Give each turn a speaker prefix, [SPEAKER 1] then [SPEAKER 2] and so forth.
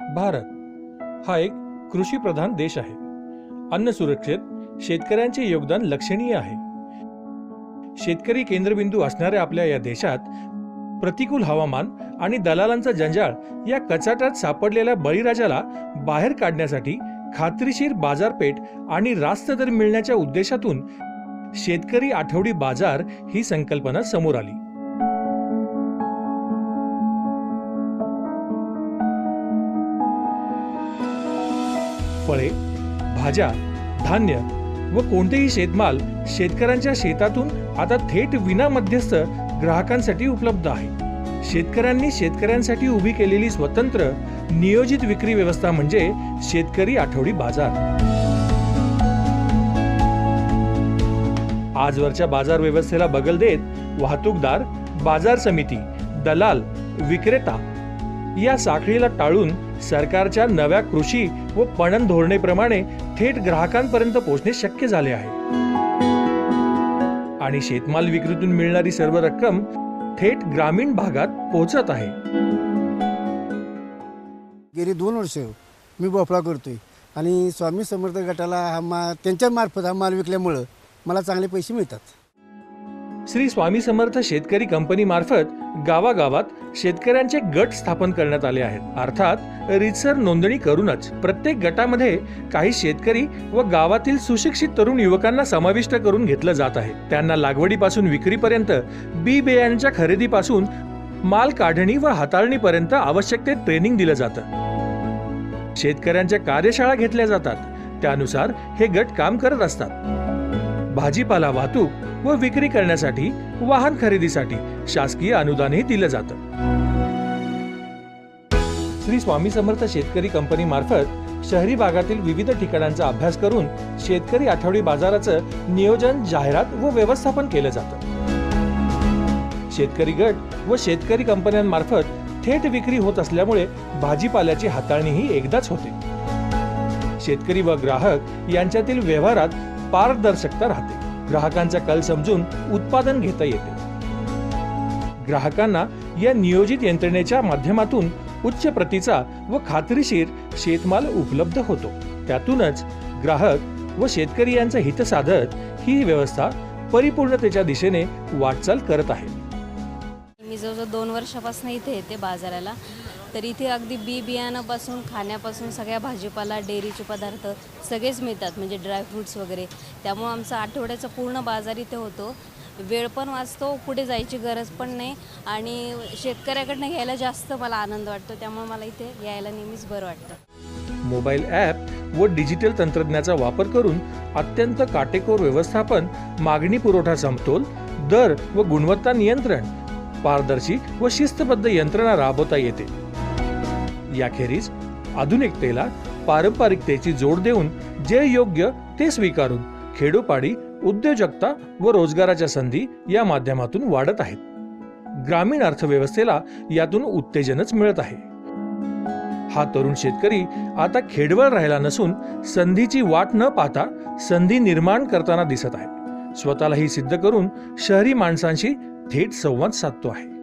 [SPEAKER 1] भारत हा एक कृषीप्रधान देश आहे. अन्न सुरक्षेत शेतकऱ्यांचे योगदान लक्षणीय आहे. शेतकरी केंद्रबिंदू असणाऱ्या आपल्या या देशात प्रतिकूल हवामान आणि दलालांचा जंजाळ या कचाट्यात सापडलेल्या बळीराजाला बाहेर काढण्यासाठी खात्रीशीर बाजारपेठ आणि रास्त दर मिळण्याच्या उद्देशातून शेतकरी आठवडी बाजार ही संकल्पना समोर आली. फळे भाज्या धान्य व कोणतेही शेतमाल शेतकऱ्यांच्या शेतातून आता थेट विना मध्यस्थ ग्राहकांसाठी उपलब्ध आहे. शेतकऱ्यांनी शेतकऱ्यांसाठी उभी केलेली स्वतंत्र नियोजित विक्री व्यवस्था म्हणजे शेतकरी आठवडी बाजार. आजवरच्या बाजार व्यवस्थेला बगल देत वाहतूकदार बाजार समिती दलाल विक्रेता या साखळीला टाळून सरकारच्या नव्या कृषी व पणन धोरणेप्रमाणे थेट ग्राहकांपर्यंत पोहोचणे शक्य झाले आहे. आणि शेतमाल विक्रीतून मिळणारी सर्व रक्कम थेट ग्रामीण भागात पोहोचत आहे.
[SPEAKER 2] गेली दोन वर्ष मी भोपळा करतोय आणि स्वामी समर्थ गटाला हा मा त्यांच्या मार्फत हा माल विकल्यामुळं मला चांगले पैसे मिळतात.
[SPEAKER 1] श्री स्वामी समर्थ शेतकरी कंपनी मार्फत गावागावात शेतकऱ्यांचे गट स्थापन करण्यात आले आहेत. अर्थात रितसर नोंदणी करूनच प्रत्येक गटामध्ये काही शेतकरी व गावातील सुशिक्षित तरुण युवकांना समाविष्ट करून घेतलं जात आहे. त्यांना लागवडीपासून विक्रीपर्यंत बी बियाण्यांच्या खरेदीपासून माल काढणी व हाताळणीपर्यंत आवश्यक ते ट्रेनिंग दिलं जातं. शेतकऱ्यांच्या कार्यशाळा घेतल्या जातात. त्यानुसार हे गट काम करत असतात. भाजीपाला वाहतूक व विक्री करण्यासाठी वाहन खरेदीसाठी शासकीय अनुदानही दिलं जातं. श्री स्वामी समर्थ शेतकरी कंपनी मार्फत शहरी भागातील विविध ठिकाणांचा अभ्यास करून शेतकरी आठवडी बाजाराचं नियोजन जाहिरात व व्यवस्थापन केलं जातं. शेतकरी गट व शेतकरी कंपन्यांमार्फत थेट विक्री होत असल्यामुळे भाजीपाल्याची हाताळणीही एकदाच होते. शेतकरी व ग्राहक यांच्यातील व्यवहारात पारदर्शकता राहते. ग्राहकांचा कल समजून उत्पादन घेता येते. ग्राहकांना या नियोजित यंत्रणेच्या माध्यमातून उच्च प्रतीचा व खात्रीशीर शेतमाल उपलब्ध होतो. त्यातूनच ग्राहक व शेतकरी यांचं हित साधत ही व्यवस्था परिपूर्णतेच्या दिशेने वाटचाल करत आहे.
[SPEAKER 3] मी जवळजवळ दोन वर्षापासून इथे येते बाजाराला. तर इथे अगदी बी बियाणापासून खाण्यापासून सगळ्या भाजीपाला डेअरीचे पदार्थ सगळेच मिळतात म्हणजे ड्रायफ्रूट्स वगैरे. त्यामुळं आमचा आठवड्याचा पूर्ण बाजार इथे होतो. वेळ पण वाचतो पुढे जायची गरज पण नाही आणि शेतकऱ्याकडनं घ्यायला जास्त मला आनंद वाटतो त्यामुळे मला इथे यायला नेहमीच बरं वाटतं.
[SPEAKER 1] मोबाईल ॲप व डिजिटल तंत्रज्ञानाचा वापर करून अत्यंत काटेकोर व्यवस्थापन मागणी पुरवठा समतोल दर व गुणवत्ता नियंत्रण पारदर्शी व शिस्तबद्ध यंत्रणा राबवता येते. याखेरीज आधुनिकतेला पारंपरिकतेची जोड देऊन जे योग्य ते स्वीकारून खेडोपाडी उद्योजकता व रोजगाराच्या संधी या माध्यमातून वाढत आहेत. ग्रामीण अर्थव्यवस्थेला यातून उत्तेजनच मिळत आहे. हा तरुण शेतकरी आता खेडवळ राहिला नसून संधीची वाट न पाहता संधी निर्माण करताना दिसत आहे. स्वतःला ही सिद्ध करून शहरी माणसांशी थेट संवाद साधतो आहे.